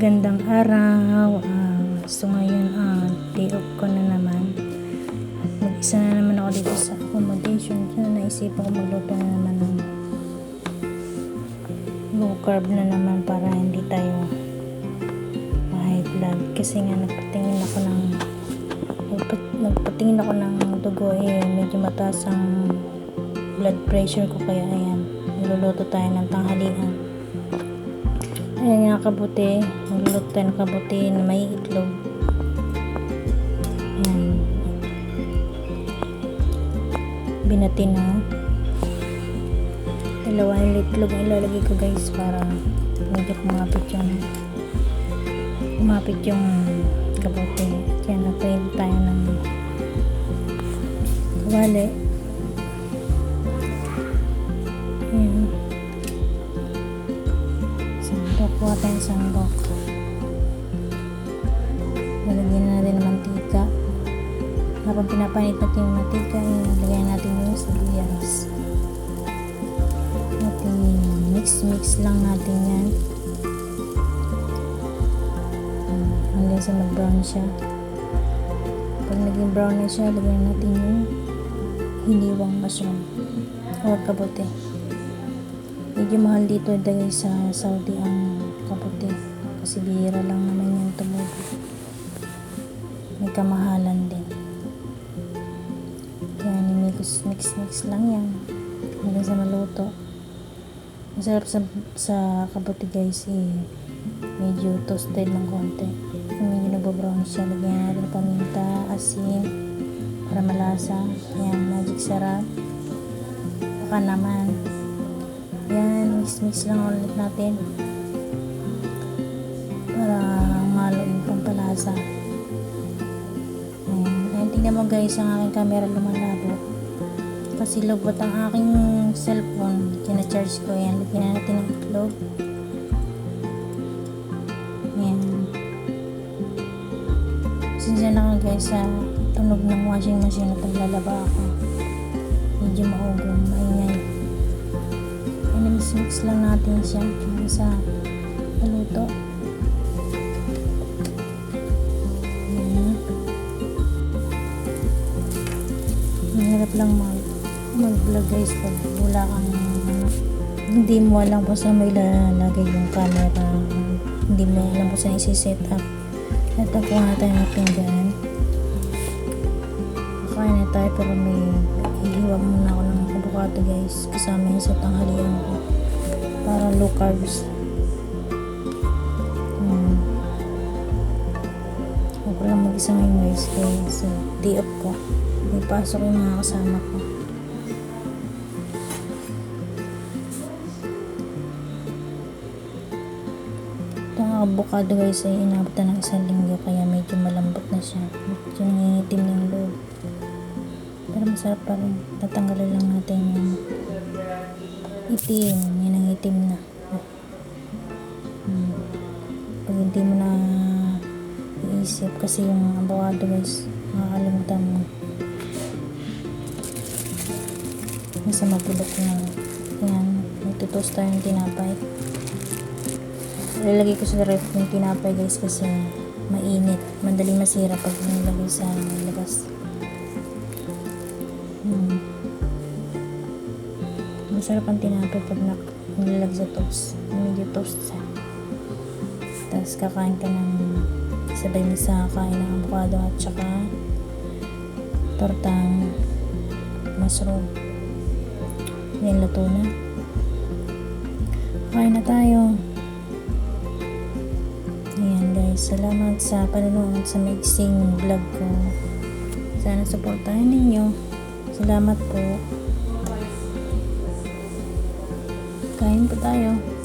Magandang araw. Ah, so ngayon, ah, day off ko na naman. At mag-isa na naman ako dito sa accommodation. So, naisipan ko magluto na naman ng low carb na naman para hindi tayo ma-high blood. Kasi nga nagpatingin ako ng nagpat, nagpatingin ako ng dugo eh medyo mataas ang blood pressure ko kaya ayan niluluto tayo ng tanghalian Ayan nga kabuti. Ng kabuti na may itlog. Ayan. Binati na. Dalawa yung itlog ilalagay ko guys para medyo kumapit yung kumapit yung kabuti. Kaya nagpain tayo ng kawali. Ayan. Sandok. Tayong sandok. Habang pinapanit natin yung mantika, ilagyan natin yung sibuyas. Natin mix-mix lang natin yan. Hmm, Hanggang sa mag-brown siya. Pag naging brown na siya, lagyan natin yung hiniwang mushroom or kabote. Medyo mahal dito dahil sa Saudi ang kaputi. Kasi bihira lang naman yung tumubo. May kamahalan din. Mix mix mix lang yan. Hanggang sa maluto. Masarap sa, sa kaputi guys eh. Medyo toasted ng konti. Medyo nabobrown siya, lagyan natin paminta, asin, para malasa. Yan, magic sarap. Baka naman, yan, mix-mix lang ulit natin. Para malo yung pampalasa. Tingnan mo guys, ang aking camera lumalabo. Kasi lubot ang aking cellphone. Kina-charge ko yan. Lagyan natin ng itlog. Ayan. Sinsya na ka guys sa tunog ng washing machine na paglalaba ako. Medyo maugong, maingay. Ayan, mix lang natin siya sa maluto. Mahirap lang mag mag-vlog guys pag wala kang hindi mo alam kung saan may lalagay yung camera hindi mo alam kung saan isi-set up. At ako nga tayo ng pinggan kakain na tayo pero may iiwa muna ako ng avocado guys kasama yun sa tanghalian ko para low carbs. Hmm. ako lang mag-isa ngayon guys kaya sa day off ko may pasok yung mga kasama ko Itong avocado guys ay inabot na ng isang linggo kaya medyo malambot na siya. Medyo nangingitim na yung loob. Pero masarap pa rin. Tatanggalin lang natin yung itim. Yan ang itim na. Hmm. Pag hindi mo na iisip kasi yung avocado guys makakalimutan mo. Nasa mabulok na. Yan. Nagtutoast tayo ng tinapay. Ilalagay ko sa ref yung tinapay guys kasi mainit. Madaling masira pag nilagay sa labas. Hmm. Masarap ang tinapay pag nak nilalag sa toast. Medyo toast siya. Tapos kakain ka ng sabay mo sa kain ng avocado at saka tortang mushroom. Yan, luto na. Kain na tayo. Ayan guys, salamat sa panonood sa mixing vlog ko. Sana supportahan ninyo. Salamat po. Kain po tayo.